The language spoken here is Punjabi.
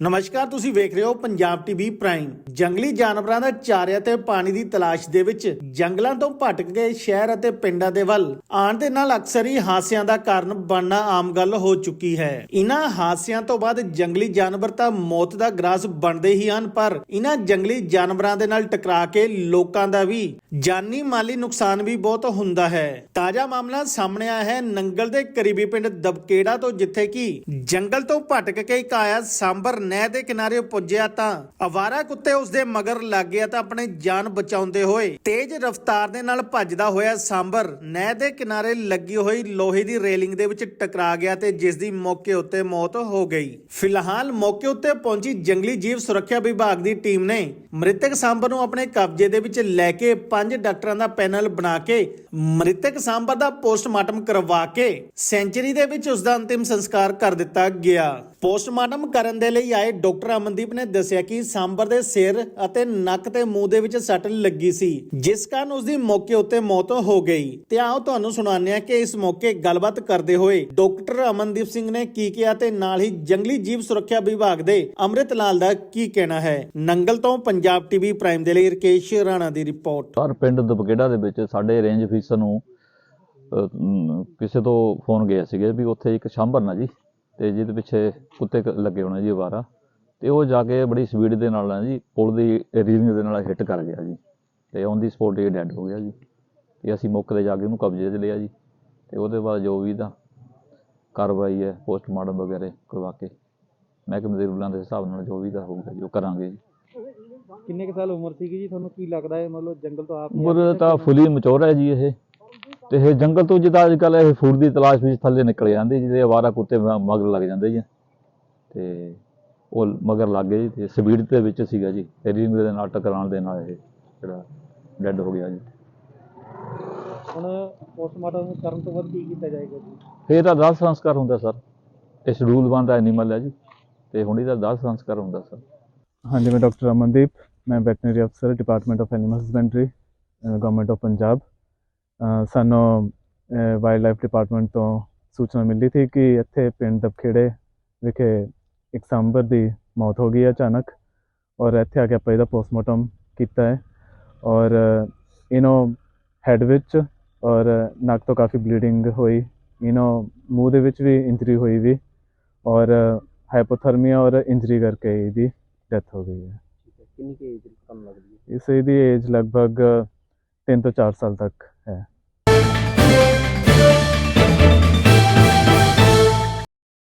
ਨਮਸਕਾਰ, ਤੁਸੀਂ ਵੇਖ ਰਹੇ ਹੋ ਪੰਜਾਬ ਟੀਵੀ ਪ੍ਰਾਈਮ। ਜੰਗਲੀ ਜਾਨਵਰਾਂ ਦਾ ਚਾਰਿਆ ਤੇ ਪਾਣੀ ਦੀ ਤਲਾਸ਼ ਦੇ ਵਿੱਚ ਜੰਗਲਾਂ ਤੋਂ ਭਟਕ ਕੇ ਸ਼ਹਿਰ ਅਤੇ ਪਿੰਡਾਂ ਦੇ ਵੱਲ। ਆਉਣ ਦੇ ਨਾਲ ਅਕਸਰ ਹੀ ਹਾਸਿਆਂ ਦਾ ਕਾਰਨ ਬਣਨਾ ਆਮ ਗੱਲ ਹੋ ਚੁੱਕੀ ਹੈ। ਇਨ੍ਹਾਂ ਹਾਸਿਆਂ ਤੋਂ ਬਾਅਦ ਜੰਗਲੀ ਜਾਨਵਰ ਤਾਂ ਮੌਤ ਦਾ ਗ੍ਰਾਸ ਬਣਦੇ ਹੀ ਹਨ, ਪਰ ਇਨ੍ਹਾਂ ਜੰਗਲੀ ਜਾਨਵਰਾਂ ਦੇ ਨਾਲ ਟਕਰਾ ਕੇ ਲੋਕਾਂ ਦਾ ਵੀ ਜਾਨੀ ਮਾਲੀ ਨੁਕਸਾਨ ਵੀ ਬਹੁਤ ਹੁੰਦਾ ਹੈ। ਤਾਜ਼ਾ ਮਾਮਲਾ ਸਾਹਮਣੇ ਆਇਆ ਹੈ ਨੰਗਲ ਦੇ ਕਰੀਬੀ ਪਿੰਡ ਦਬਕੇੜਾ ਤੋਂ, ਜਿੱਥੇ ਕਿ ਜੰਗਲ ਤੋਂ ਭਟਕ ਕੇ ਇੱਕ ਆਇਆ ਸਾਂਬਰ ਨਹਿਰ ਦੇ ਕਿਨਾਰੇ ਪੁੱਜਿਆ ਤਾਂ ਅਵਾਰਾ ਕੁੱਤੇ ਉਸ ਦੇ ਮਗਰ ਲੱਗ ਗਿਆ ਤਾਂ ਆਪਣੇ ਜਾਨ ਬਚਾਉਂਦੇ ਹੋਏ ਤੇਜ਼ ਰਫ਼ਤਾਰ ਦੇ ਨਾਲ ਭੱਜਦਾ ਹੋਇਆ ਸਾਂਬਰ ਨਹਿਰ ਦੇ ਕਿਨਾਰੇ ਲੱਗੀ ਹੋਈ ਲੋਹੇ ਦੀ ਰੇਲਿੰਗ ਦੇ ਵਿੱਚ ਟਕਰਾ ਗਿਆ ਤੇ ਜਿਸ ਦੀ ਮੌਕੇ ਉੱਤੇ ਮੌਤ ਹੋ ਗਈ। ਫਿਲਹਾਲ ਮੌਕੇ ਉੱਤੇ ਪਹੁੰਚੀ ਜੰਗਲੀ ਜੀਵ ਸੁਰੱਖਿਆ ਵਿਭਾਗ ਦੀ ਟੀਮ ਨੇ ਮ੍ਰਿਤਕ ਸਾਂਬਰ ਨੂੰ ਆਪਣੇ ਕਬਜ਼ੇ ਦੇ ਵਿੱਚ ਲੈ ਕੇ ਪੰਜ ਡਾਕਟਰਾਂ ਦਾ ਪੈਨਲ ਬਣਾ ਕੇ ਮ੍ਰਿਤਕ ਸਾਂਬਰ ਦਾ ਪੋਸਟਮਾਰਟਮ ਕਰਵਾ ਕੇ ਸੈਂਚਰੀ ਦੇ ਵਿੱਚ ਉਸ ਦਾ ਅੰਤਿਮ ਸੰਸਕਾਰ ਕਰ ਦਿੱਤਾ ਗਿਆ। ਪੋਸਟਮਾਰਟਮ ਕਰਨ ਦੇ ਲਈ ਆਏ ਡਾਕਟਰ ਅਮਨਦੀਪ ਨੇ ਦੱਸਿਆ ਕਿ ਸਾਂਬਰ ਦੇ ਸਿਰ ਅਤੇ ਨੱਕ ਤੇ ਮੂੰਹ ਦੇ ਵਿੱਚ ਸੱਟ ਲੱਗੀ ਸੀ, ਜਿਸ ਕਾਰਨ ਉਸ ਦੀ ਮੌਕੇ ਉੱਤੇ ਮੌਤ ਹੋ ਗਈ। ਤੇ ਆਓ ਤੁਹਾਨੂੰ ਸੁਣਾਉਂਦੇ ਹਾਂ ਕਿ ਇਸ ਮੌਕੇ ਗੱਲਬਾਤ ਕਰਦੇ ਹੋਏ ਡਾਕਟਰ ਅਮਨਦੀਪ ਸਿੰਘ ਨੇ ਕੀ ਕਿਹਾ ਤੇ ਨਾਲ ਹੀ ਜੰਗਲੀ ਜੀਵ ਸੁਰੱਖਿਆ ਵਿਭਾਗ ਦੇ ਅੰਮ੍ਰਿਤ ਲਾਲ ਦਾ ਕੀ ਕਹਿਣਾ ਹੈ। ਨੰਗਲ ਤੋਂ ਪੰਜਾਬ ਟੀਵੀ ਪ੍ਰਾਈਮ ਦੇ ਲਈ ਰਕੇਸ਼ ਰਾਣਾ ਦੀ ਰਿਪੋਰਟ। ਸਰ ਪਿੰਡ ਦੁਬਗੇੜਾ ਦੇ ਵਿੱਚ ਸਾਡੇ ਰੇਂਜ ਅਫੀਸਰ ਨੂੰ ਕਿਸੇ ਤੋਂ ਫੋਨ ਗਿਆ ਸੀਗੇ ਵੀ ਉੱਥੇ ਇੱਕ ਸ਼ਾਂਭਰ ਨਾ ਜੀ। ਤੇ ਜਿਹਦੇ ਪਿੱਛੇ ਕੁੱਤੇ ਲੱਗੇ ਹੋਣੇ ਜੀ ਅਵਾਰਾ। ਤੇ ਉਹ ਜਾ ਕੇ ਬੜੀ ਸਪੀਡ ਦੇ ਨਾਲ ਨਾ ਜੀ ਪੁਲ ਦੀ ਰੀਲਿੰਗ ਦੇ ਨਾਲ ਹਿੱਟ ਕਰ ਗਿਆ ਜੀ। ਤੇ ਔਨ ਦੀ ਸਪੋਟ ਇਹ ਡੈੱਡ ਹੋ ਗਿਆ ਜੀ। ਤੇ ਅਸੀਂ ਮੌਕੇ ਤੇ ਜਾ ਕੇ ਉਹਨੂੰ ਕਬਜ਼ੇ 'ਚ ਲਿਆ ਜੀ। ਤੇ ਉਹਦੇ ਬਾਅਦ ਜੋ ਵੀ ਦਾ ਕਾਰਵਾਈ ਹੈ ਪੋਸਟਮਾਰਟਮ ਵਗੈਰੇ ਕਰਵਾ ਕੇ ਮਹਿਕਮੇ ਦੇ ਰੂਲਾਂ ਦੇ ਹਿਸਾਬ ਨਾਲ ਜੋ ਵੀ ਦਾ ਹੋਊਗਾ ਜੋ ਕਰਾਂਗੇ ਜੀ। ਕਿੰਨੇ ਕੁ ਸਾਲ ਉਮਰ ਸੀਗੀ ਜੀ? ਤੁਹਾਨੂੰ ਕੀ ਲੱਗਦਾ ਹੈ? ਮਤਲਬ ਜੰਗਲ ਤੋਂ ਆਪ ਹੀ ਉਮਰ ਤਾਂ ਫੁੱਲੀ ਮਚੋਰ ਹੈ ਜੀ ਇਹ। ਤੇ ਇਹ ਜੰਗਲ ਤੋਂ ਜਿੱਦਾਂ ਅੱਜ ਕੱਲ੍ਹ ਇਹ ਫੂਡ ਦੀ ਤਲਾਸ਼ ਵਿੱਚ ਥੱਲੇ ਨਿਕਲ ਜਾਂਦੇ ਜਿਹਦੇ ਅਵਾਰਾ ਕੁੱਤੇ ਮਗਰ ਲੱਗ ਜਾਂਦੇ ਜੀ। ਤੇ ਉਹ ਮਗਰ ਲੱਗ ਗਏ ਜੀ ਤੇ ਸਪੀਡ ਦੇ ਵਿੱਚ ਸੀਗਾ ਜੀ। ਰੀਲਿੰਗ ਦੇ ਨਾਲ ਟਕਰਾਉਣ ਦੇ ਨਾਲ ਇਹ ਜਿਹੜਾ ਡੈੱਡ ਹੋ ਗਿਆ ਜੀ। ਹੁਣ ਪੋਸਟਮਾਰਟਮ ਕਰਨ ਤੋਂ ਬਾਅਦ ਕੀ ਕੀਤਾ ਜਾਏਗਾ ਜੀ? ਫਿਰ ਤਾਂ ਦਾਸ ਸੰਸਕਾਰ ਹੁੰਦਾ ਸਰ। ਇਹ ਸ਼ਡਿਊਲ ਬੰਦਾ ਐਨੀਮਲ ਹੈ ਜੀ। ਤੇ ਹੁਣ ਇਹਦਾ ਦਾਸ ਸੰਸਕਾਰ ਹੁੰਦਾ ਸਰ। ਹਾਂਜੀ ਮੈਂ ਡਾਕਟਰ ਅਮਨਦੀਪ। ਮੈਂ ਵੈਟਰਨਰੀ ਅਫਸਰ department of animal husbandry government of Punjab ਸਾਨੂੰ ਵਾਈਲਡ ਲਾਈਫ ਡਿਪਾਰਟਮੈਂਟ ਤੋਂ ਸੂਚਨਾ ਮਿਲੀ ਸੀ ਕਿ ਇੱਥੇ ਪਿੰਡ ਦਬਖੇੜੇ ਵਿਖੇ ਇੱਕ ਸਾਂਬਰ ਦੀ ਮੌਤ ਹੋ ਗਈ ਹੈ ਅਚਾਨਕ ਔਰ ਇੱਥੇ ਆ ਕੇ ਆਪਾਂ ਇਹਦਾ ਪੋਸਟਮਾਰਟਮ ਕੀਤਾ ਹੈ ਔਰ ਇਹਨੂੰ ਹੈਡ ਵਿੱਚ ਔਰ ਨੱਕ ਤੋਂ ਕਾਫੀ ਬਲੀਡਿੰਗ ਹੋਈ ਇਹਨੂੰ ਮੂੰਹ ਦੇ ਵਿੱਚ ਵੀ ਇੰਜਰੀ ਹੋਈ ਵੀ ਔਰ ਹਾਈਪੋਥਰਮੀਆ ਔਰ ਇੰਜਰੀ ਕਰਕੇ ਇਹਦੀ ਡੈਥ ਹੋ ਗਈ ਹੈ। ਕਿੰਨੀ ਕੁ ਏਜ ਤੁਹਾਨੂੰ ਲੱਗਦੀ ਹੈ? ਇਸ ਦੀ ਏਜ ਲਗਭਗ 3 ਤੋਂ 4 ਸਾਲ ਤੱਕ। ਹੈ